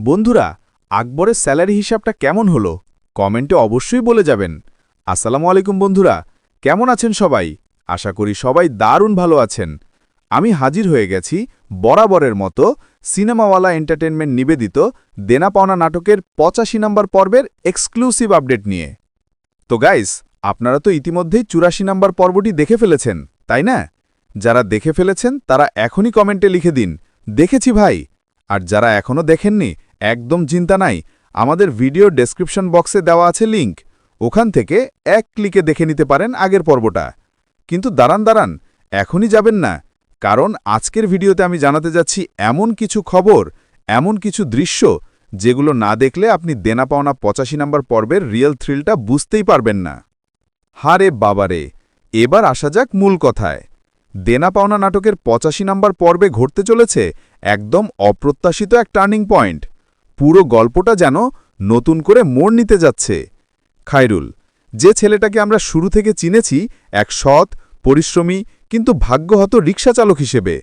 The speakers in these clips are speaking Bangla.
বন্ধুরা, আকবরের স্যালারি হিসাবটা কেমন হলো? কমেন্টে অবশ্যই বলে যাবেন। আসসালামু আলাইকুম বন্ধুরা, কেমন আছেন সবাই? আশা করি সবাই দারুণ ভালো আছেন। আমি হাজির হয়ে গেছি বরাবরের মতো সিনেমাওয়ালা এন্টারটেনমেন্ট নিবেদিত দেনা পাওনা নাটকের পঁচাশি নম্বর পর্বের এক্সক্লুসিভ আপডেট নিয়ে। তো গাইস, আপনারা তো ইতিমধ্যেই চুরাশি নম্বর পর্বটি দেখে ফেলেছেন, তাই না? যারা দেখে ফেলেছেন তারা এখনই কমেন্টে লিখে দিন, দেখেছি ভাই। আর যারা এখনও দেখেননি একদম চিন্তা নাই, আমাদের ভিডিও ডেসক্রিপশন বক্সে দেওয়া আছে লিংক, ওখান থেকে এক ক্লিকে দেখে নিতে পারেন আগের পর্বটা। কিন্তু দাঁড়ান দাঁড়ান, এখনই যাবেন না, কারণ আজকের ভিডিওতে আমি জানাতে যাচ্ছি এমন কিছু খবর, এমন কিছু দৃশ্য, যেগুলো না দেখলে আপনি দেনা পাওনা পঁচাশি নম্বর পর্বের রিয়েল থ্রিলটা বুঝতেই পারবেন না। হারে বাবারে, এবার আসা যাক মূল কথায়। দেনা পাওনা নাটকের পঁচাশি নম্বর পর্বে ঘটতে চলেছে একদম অপ্রত্যাশিত এক টার্নিং পয়েন্ট। পুরো গল্পটা যেন নতুন করে মোড় নিতে যাচ্ছে। খায়রুল, যে ছেলেটাকে আমরা শুরু থেকে চিনেছি এক সৎ, পরিশ্রমী, কিন্তু ভাগ্যহত রিক্সা চালক হিসেবে।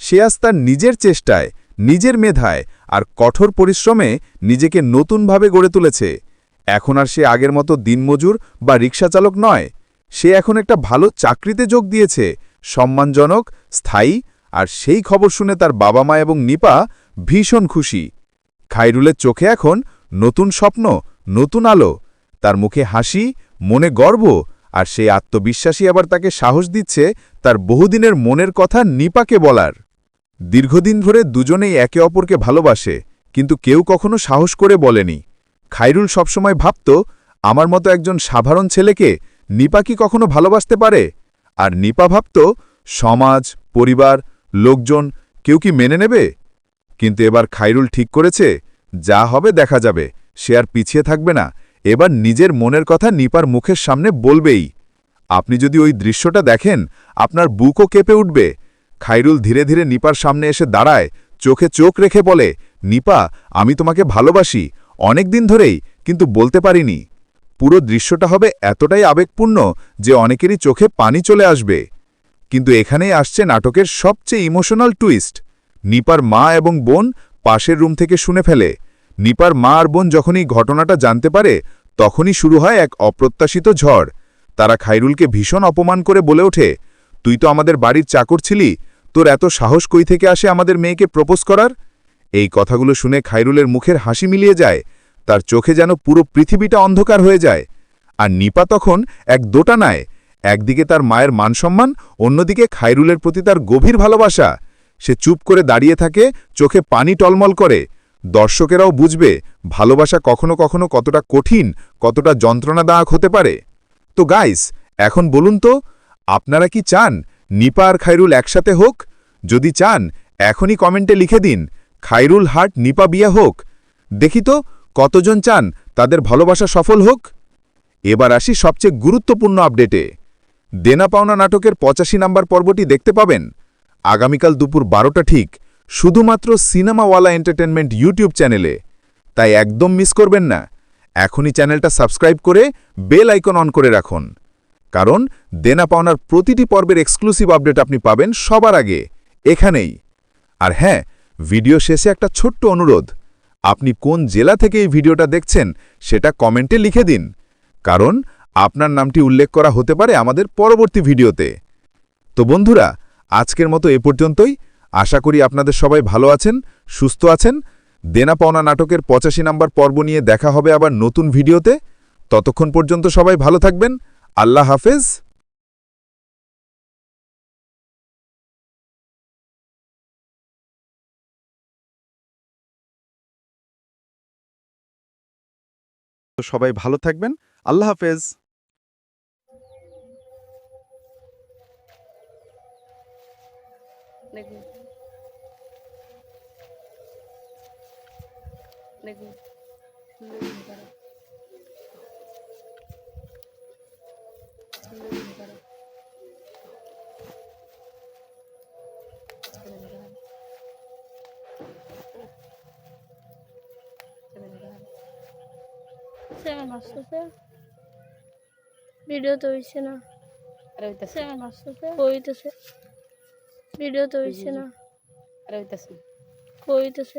সে আজ তার নিজের চেষ্টায়, নিজের মেধায় আর কঠোর পরিশ্রমে নিজেকে নতুনভাবে গড়ে তুলেছে। এখন আর সে আগের মতো দিনমজুর বা রিক্সা চালক নয়। সে এখন একটা ভালো চাকরিতে যোগ দিয়েছে, সম্মানজনক, স্থায়ী, আর সেই খবর শুনে তার বাবা মা এবং নিপা ভীষণ খুশি। খাইরুলের চোখে এখন নতুন স্বপ্ন, নতুন আলো। তার মুখে হাসি, মনে গর্ব, আর সেই আত্মবিশ্বাসী আবার তাকে সাহস দিচ্ছে তার বহুদিনের মনের কথা নিপাকে বলার। দীর্ঘদিন ধরে দুজনেই একে অপরকে ভালোবাসে, কিন্তু কেউ কখনো সাহস করে বলেনি। খাইরুল সবসময় ভাবত, আমার মতো একজন সাধারণ ছেলেকে নিপা কি কখনো ভালোবাসতে পারে? আর নিপা ভাবত, সমাজ, পরিবার, লোকজন কেউ কি মেনে নেবে? কিন্তু এবার খাইরুল ঠিক করেছে, যা হবে দেখা যাবে, সে আর পিছিয়ে থাকবে না। এবার নিজের মনের কথা নিপার মুখের সামনে বলবেই। আপনি যদি ওই দৃশ্যটা দেখেন, আপনার বুকও কেঁপে উঠবে। খাইরুল ধীরে ধীরে নিপার সামনে এসে দাঁড়ায়, চোখে চোখ রেখে বলে, নিপা, আমি তোমাকে ভালোবাসি, অনেক দিন ধরেই, কিন্তু বলতে পারিনি। পুরো দৃশ্যটা হবে এতটাই আবেগপূর্ণ যে অনেকেরই চোখে পানি চলে আসবে। কিন্তু এখানেই আসছে নাটকের সবচেয়ে ইমোশনাল টুইস্ট। নিপার মা এবং বোন পাশের রুম থেকে শুনে ফেলে। নিপার মা আর বোন যখনই ঘটনাটা জানতে পারে, তখনই শুরু হয় এক অপ্রত্যাশিত ঝড়। তারা খাইরুলকে ভীষণ অপমান করে বলে ওঠে, তুই তো আমাদের বাড়ির চাকর ছিলি, তোর এত সাহস কই থেকে আসে আমাদের মেয়েকে প্রপোজ করার? এই কথাগুলো শুনে খাইরুলের মুখের হাসি মিলিয়ে যায়, তার চোখে যেন পুরো পৃথিবীটা অন্ধকার হয়ে যায়। আর নিপা তখন এক দোটা দোটানায়, একদিকে তার মায়ের মানসম্মান, অন্যদিকে খাইরুলের প্রতি তার গভীর ভালোবাসা। সে চুপ করে দাঁড়িয়ে থাকে, চোখে পানি টলমল করে। দর্শকেরাও বুঝবে, ভালোবাসা কখনো কখনো কতটা কঠিন, কতটা যন্ত্রণাদায়ক হতে পারে। তো গাইস এখন বলুন তো, আপনারা কি চান নিপা আর খাইরুল একসাথে হোক? যদি চান, এখনই কমেন্টে লিখে দিন খাইরুল হাট নিপা বিয়া হোক। দেখি তো, কতজন চান তাদের ভালোবাসা সফল হোক? এবার আসি সবচেয়ে গুরুত্বপূর্ণ আপডেটে দেনা পাওনা নাটকের পঁচাশি নাম্বার পর্বটি দেখতে পাবেন। আগামীকাল দুপুর বারোটা ঠিক শুধুমাত্র সিনেমাওয়ালা এন্টারটেনমেন্ট ইউটিউব চ্যানেলে। তাই একদম মিস করবেন না। এখনই চ্যানেলটা সাবস্ক্রাইব করে বেল আইকন অন করে রাখুন। কারণ দেনা পাওনার প্রতিটি পর্বের এক্সক্লুসিভ আপডেট আপনি পাবেন সবার আগে, এখানেই। আর হ্যাঁ ভিডিও শেষে একটা ছোট্ট অনুরোধ। আপনি কোন জেলা থেকে এই ভিডিওটা দেখছেন সেটা কমেন্টে লিখে দিন। কারণ আপনার নামটি উল্লেখ করা হতে পারে আমাদের পরবর্তী ভিডিওতে। তো বন্ধুরা আজকের মতো এ পর্যন্তই। আশা করি আপনাদের সবাই ভালো আছেন, সুস্থ আছেন। দেনা পাওনা নাটকের পঁচাশি নাম্বার পর্ব নিয়ে দেখা হবে আবার নতুন ভিডিওতে। ততক্ষণ পর্যন্ত সবাই ভালো থাকবেন। আল্লাহ হাফেজ। সবাই ভালো থাকবেন। আল্লাহ হাফেজ। দেখি সুন্দর করে সুন্দর করে সেভেন আসতেছে। ভিডিও তো হইছে না। আরে হইতাছে। সেভেন আসতেছে। হইতেছে। ভিডিও তো হইছে না। আরে হইতাছে। হইতেছে।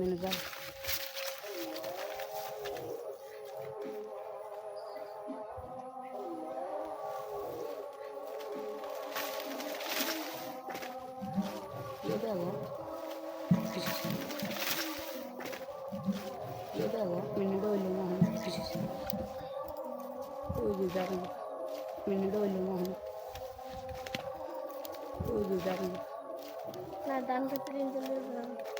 menüden. Yedi alalım. Yedi alalım. Menüde oynamam. Uygulayalım. Menüde oynamam. Uygulayalım. Nereden de pirincimiz var.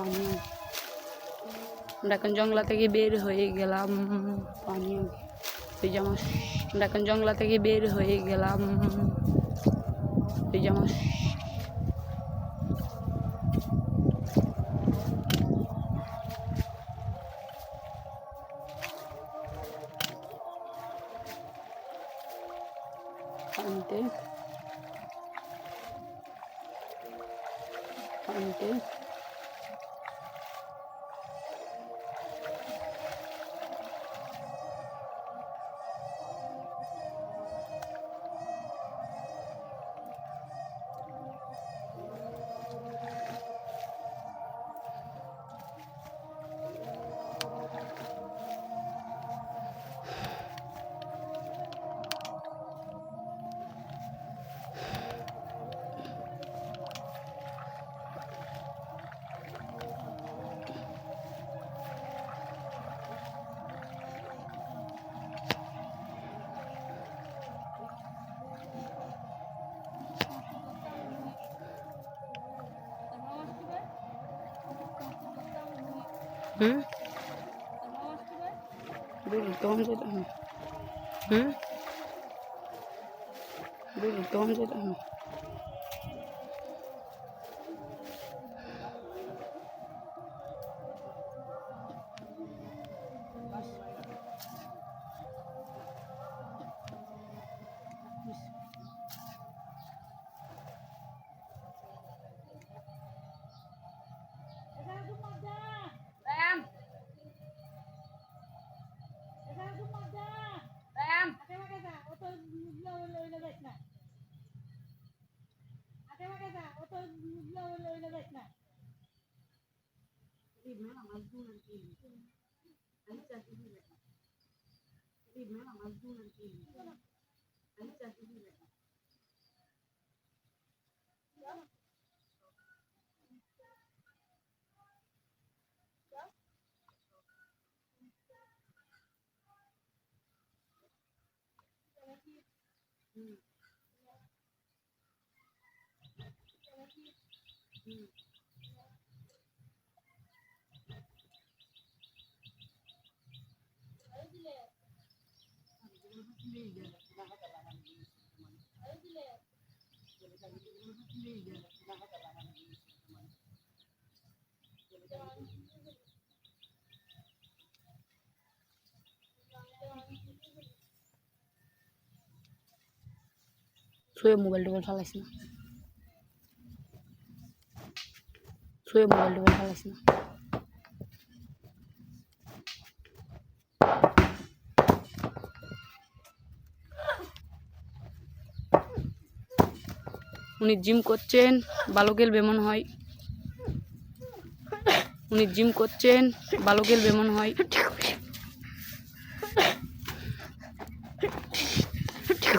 পানি আমরা এখন জঙ্গলা থেকে বের হয়ে গেলাম। পানি ওই যেমন আমরা এখন জঙ্গলা থেকে বের হয়ে গেলাম। ওই যেমন পানিতে। পানিতে। হুম? দূর তখন যেতে হবে হুম? দূর তখন যেতে হবে শুয়ে মোবাইল টোবাইল ফালাইস না। শুয়ে মোবাইল টোবাইল ফালাইস না। উনি জিম করছেন, ভালো খেলবে মনে হয়। উনি জিম করছেন, ভালো খেলবে মনে হয়।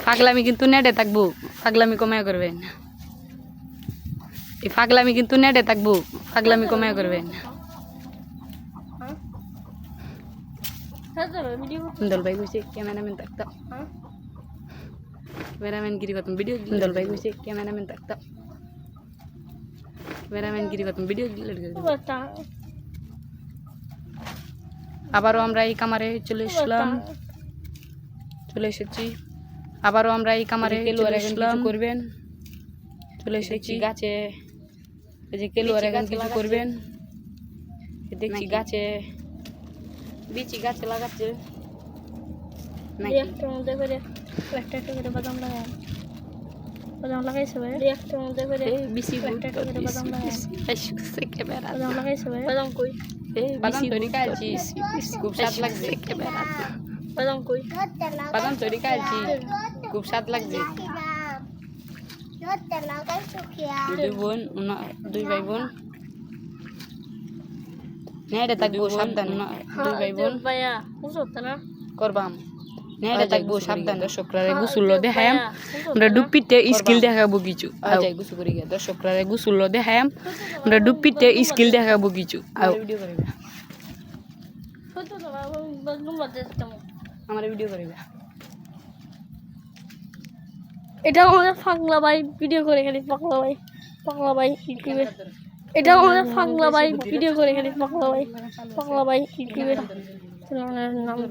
পাগলামি কিন্তু নেটে থাকব। পাগলামি কমায় করবেন। এই পাগলামি কিন্তু নেটে থাকব পাগলামি কমায় করবেন। দল ভাই কইছে থাকতাম ক্যামেরাম্যান গিরি করতাম ভিডিও দল ভাই কইছে ক্যামেরাম্যান থাকতাম ক্যামেরাম্যান গিরি করতাম ভিডিও আবারও আমরা এই কামারে চলে এসলাম। চলে এসেছি। আবারও আমরা এই কামারে করবেন। চলে এসেছি। গাছে। এই যে কেলুয়ার এখন কিছু করবেন। দেখছি গাছে। বিচি গাছে লাগাচ্ছে। মধ্যে করে। একটা একটা করে বাদাম লাগাই বাদাম লাগাইছে ভাই? রিয়াক্টর মধ্যে করে। এই বিচি একটা একটা করে বাদাম লাগাই ক্যামেরা। বাদাম লাগাইছে ভাই? বাদাম কই? বাদাম তৈরি খাইছি খুব স্বাদ লাগছে। বাদাম কই? বাদাম তৈরি খাইছি খুব স্বাদ লাগছে। দুই বোন ওনা- দুই ভাই বোন। নেড়ে থাকব সাবধান দুই ভাই বোন। ভাইয়া বুঝো না করবাম নেড়ে থাকব সাবধান দর্শকরা গুসুল দেখায়াম। আমরা ডুপিতে স্কিল দেখাবো কিছু। আজাই গুসু করি গিয়া দর্শকরা গুসুল দেখায়াম। আমরা ডুপিতে স্কিল দেখাবো কিছু। ভিডিও করিবা আমার ভিডিও করিবা। এটা আমাদের ফাংলা ভাই ভিডিও করে খালি পাগলা ভাই পাগলা ভাই ইউটিউবে। এটা আমাদের ফাংলা ভাই ভিডিও করে খালি পাগলা ভাই পাগলা ভাই ইউটিউবে নাম কর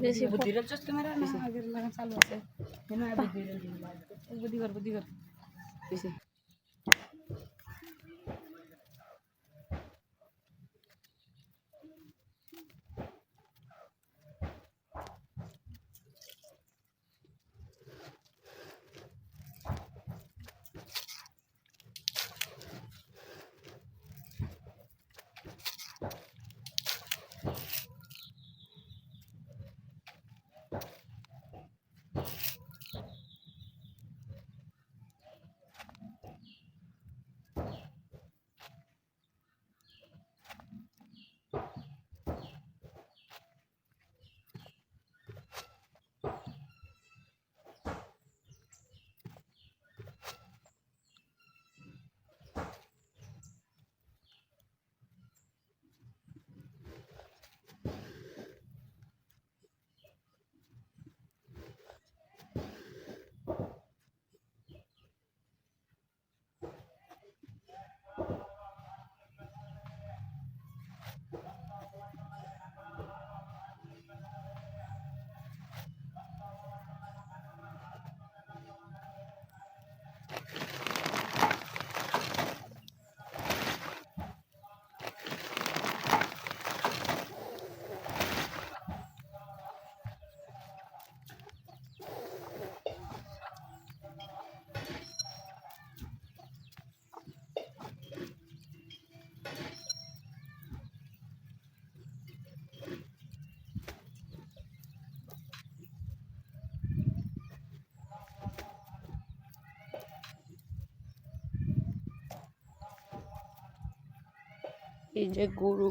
এই যে গরু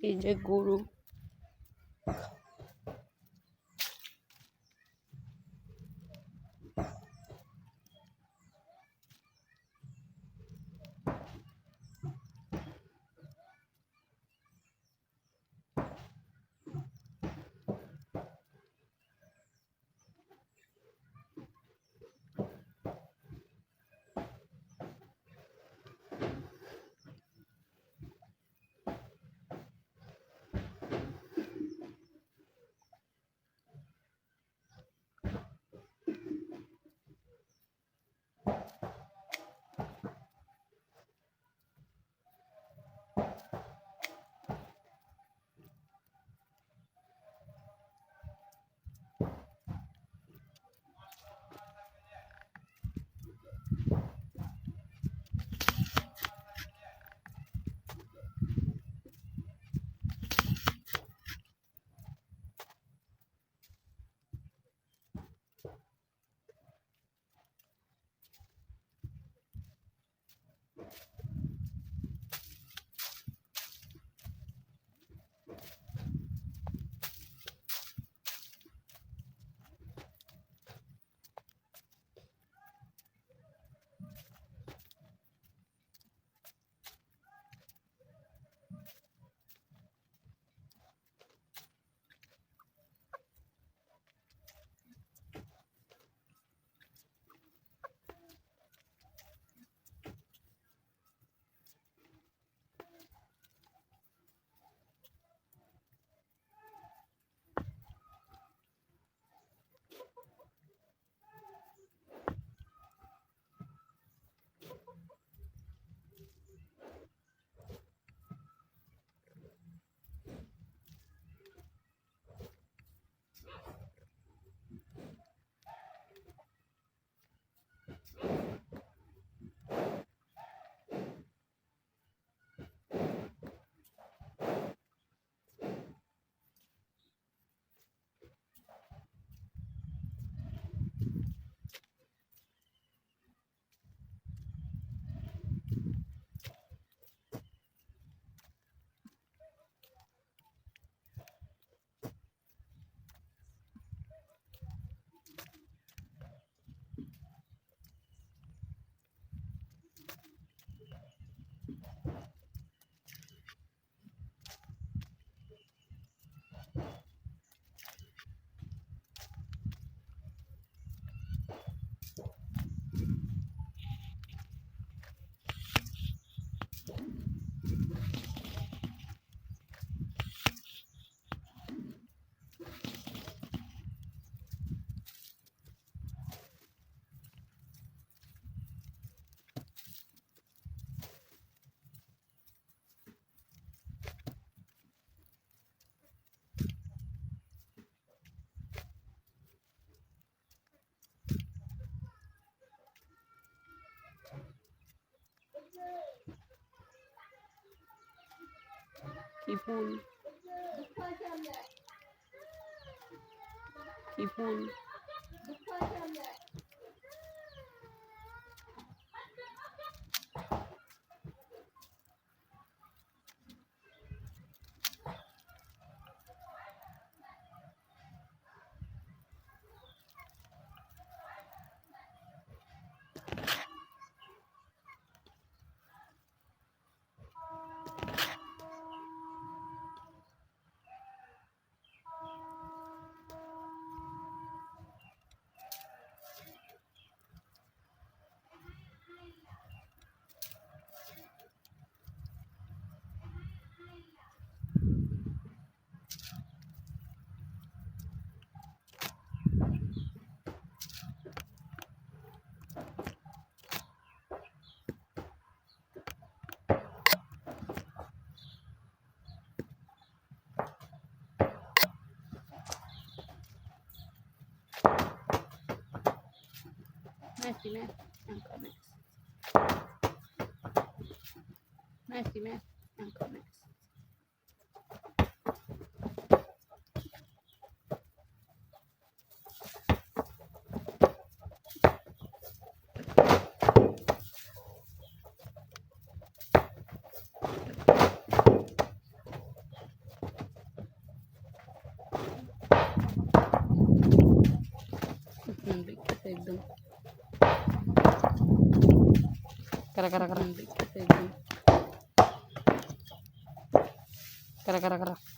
এই যে গরু। কি ফুল Merci, merci. Messy merci. Merci, merci. Encore merci. एकदम Cara, cara, cara. Cara, cara, cara.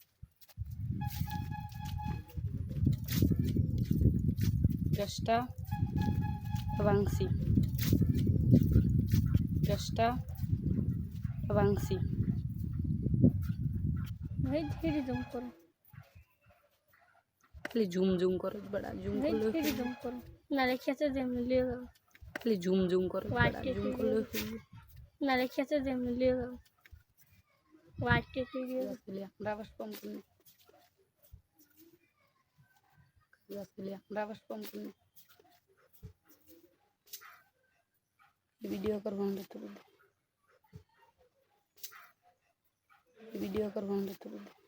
गस्टा वांसी गस्टा वांसी भाई धीरे जूम करो। खाली जूम जूम करो बड़ा जूम करो। धीरे जूम करो। ना लिखिया से जूम लियो। खाली जूम जूम करो बड़ा जूम करो। ना लिखिया से जूम लियो। वाट के लिए बस पंप में। গাছগুলি আমরা আবার সম্পূর্ণ ভিডিও করব আমরা তো বুদ্ধি ভিডিও করব আমরা তো বুদ্ধি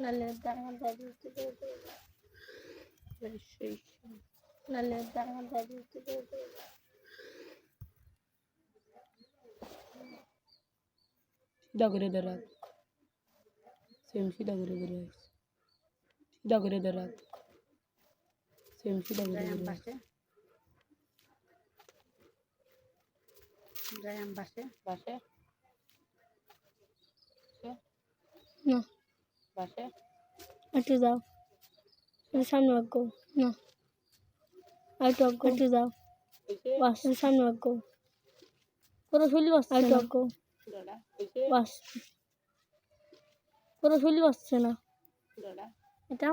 নালে দাঁড়া দাঁড়িয়ে নালে দাঁড়া দাঁড়িয়ে দিয়ে দাও সিধা করে দাঁড়াত সেম সিধা করে দাঁড়াস সিধা করে দাঁড়াত সেম সিধা করে দাঁড়াস যাইম পাশে পাশে না পাশে একটু যাও একটু সামনে আঁকো না একটু আঁকো একটু যাও বাস একটু সামনে আঁকো পুরো শরীর বসছে একটু আঁকো পুরো শরীর বসছে। না। এটা?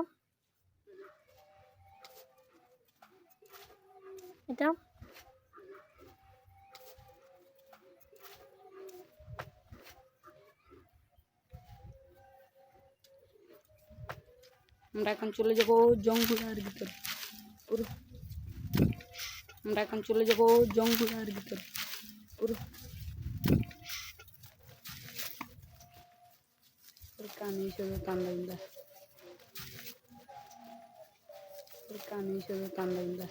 এটা? আমরা এখন চলে যাব জঙ্গলের ভিতর। পুরো। আমরা এখন চলে যাব জঙ্গলের ভিতর। পুরো। কানে শুধু কান্দাইন্দা কানে শুধু কান্দাইন্দা